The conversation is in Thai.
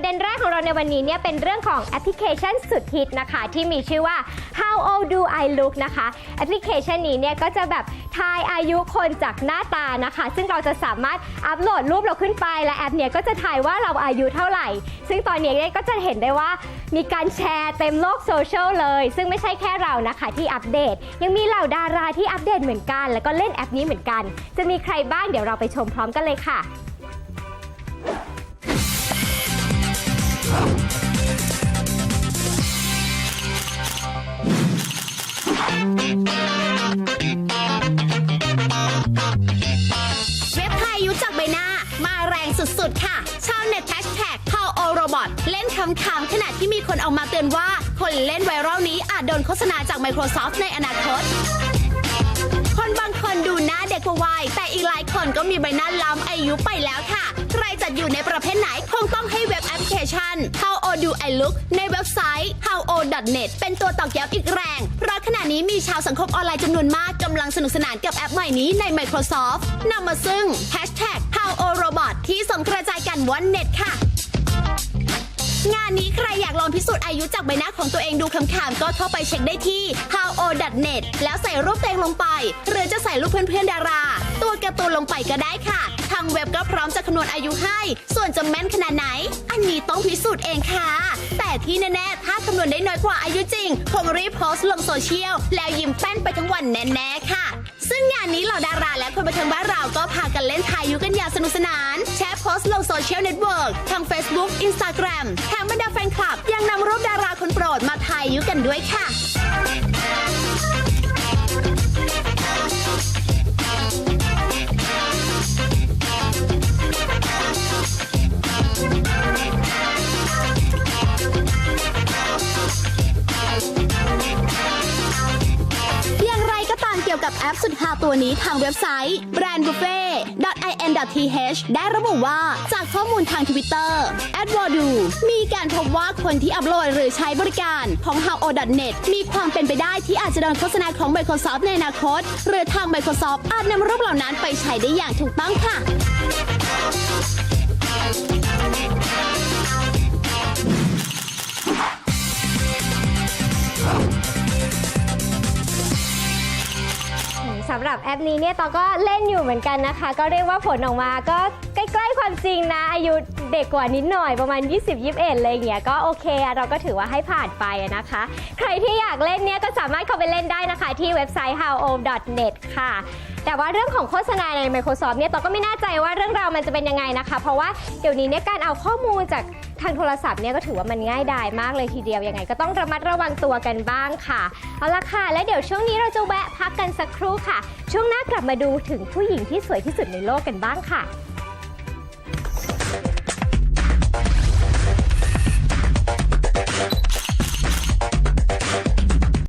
ประเด็นแรกของเราในวันนี้เนี่ยเป็นเรื่องของแอปพลิเคชันสุดฮิตนะคะ ที่มีชื่อว่า How old do I look นะคะ แอปพลิเคชันนี้เนี่ยก็จะแบบทายอายุคนจากหน้าตานะคะ ซึ่งเราจะสามารถอัปโหลดรูปเราขึ้นไป และแอปเนี่ยก็จะทายว่าเราอายุเท่าไหร่ ซึ่งตอนนี้เนี่ยก็จะเห็นได้ว่ามีการแชร์เต็มโลกโซเชียลเลย ซึ่งไม่ใช่แค่เรานะคะที่อัปเดต ยังมีเหล่าดาราที่อัปเดตเหมือนกัน แล้วก็เล่นแอปนี้เหมือนกัน จะมีใครบ้างเดี๋ยวเราไปชมพร้อมกันเลยค่ะ เว็บไทยยุจากใบหน้า มาแรงสุดๆ ค่ะ ชาวเน็ตแฮชแท็ก How o Robot เล่นคำๆขณะที่มีคนเอามาเตือนว่า คนเล่นไวรัลนี้อาจโดนโฆษณาจาก Microsoft ในอนาคต คนบางคนดูหน้าเด็กกว่าวัยแต่อีกหลายคนก็มีใบหน้าล้ำอายุไปแล้วค่ะ ใครจัดอยู่ในประเภทไหนคงต้องให้เว็บแอปพลิเคชัน How old do I look ในเว็บไซต์ howold.net เป็นตัวตอกย้ำอีกแรง เพราะขณะนี้มีชาวสังคมออนไลน์จำนวนมากกำลังสนุกสนานกับแอปใหม่นี้ใน Microsoft นำมาซึ่ง Hashtag How old robot ที่ส่งกระจายกันวันเน็ตค่ะ งานนี้ใครอยากลองพิสูจน์อายุจากใบหน้าของตัวเองดูคำๆก็เข้าไปเช็คได้ที่ howo.net แล้วใส่รูปตัวเองลงไป หรือจะใส่รูปเพื่อนๆดารา ตัวการ์ตูนลงไปก็ได้ค่ะ ทางเว็บก็พร้อมจะคำนวณอายุให้ ส่วนจะแม่นขนาดไหน อันนี้ต้องพิสูจน์เองค่ะ แต่ที่แน่ๆถ้าคำนวณได้น้อยกว่าอายุจริงคงรีบโพสต์ลงโซเชียลแล้วยิ้มแป้นไปทั้งวันแน่ๆค่ะ ซึ่งงานนี้เหล่าดาราและคนบันเทิงบ้านเราก็พากันเล่นทายอายุกันอย่างสนุกสนาน สต์ลงโซเชียลเน็ตเวิร์กทาง Facebook Instagram แถมบรรดาแฟนคลับ ยังนำรูปดาราคนโปรดมาถ่ายยุกันด้วยค่ะ ปสุดฮาตัวนี้ทางเว็บไซต์ brandbuffet.in.th ได้ระบุว่าจากข้อมูลทางทวิตเตอร์ a d w o r d u มีการพบว่าคนที่อัปโหลดหรือใช้บริการของ how.net มีความเป็นไปได้ที่อาจจะโดนโฆษณาของ Microsoft ในอนาคต หรือทาง Microsoft อาจนำรูปเหล่านั้นไปใช้ได้อย่างถูกต้องค่ะ สำหรับแอปนี้เนี่ยตองก็เล่นอยู่เหมือนกันนะคะ ก็เรียกว่าผลออกมาก็ใกล้ๆความจริงนะ อายุเด็กกว่านิดหน่อยประมาณ 20-21อะไรอย่างเงี้ยก็โอเคอะเราก็ถือว่าให้ผ่านไปอะนะคะ ใครที่อยากเล่นเนี่ยก็สามารถเข้าไปเล่นได้นะคะ ที่เว็บไซต์ howold.net ค่ะ แต่ว่าเรื่องของโฆษณาใน Microsoft เนี่ยตองก็ไม่แน่ใจว่าเรื่องราวมันจะเป็นยังไงนะคะ เพราะว่าเดี๋ยวนี้เนี่ยการเอาข้อมูลจาก ทางโทรศัพท์เนี่ยก็ถือว่ามันง่ายดายมากเลยทีเดียวยังไง ก็ต้องระมัดระวังตัวกันบ้างค่ะเอาละค่ะ และเดี๋ยวช่วงนี้เราจะแวะพักกันสักครู่ค่ะ ช่วงหน้ากลับมาดูถึงผู้หญิงที่สวยที่สุดในโลกกันบ้างค่ะ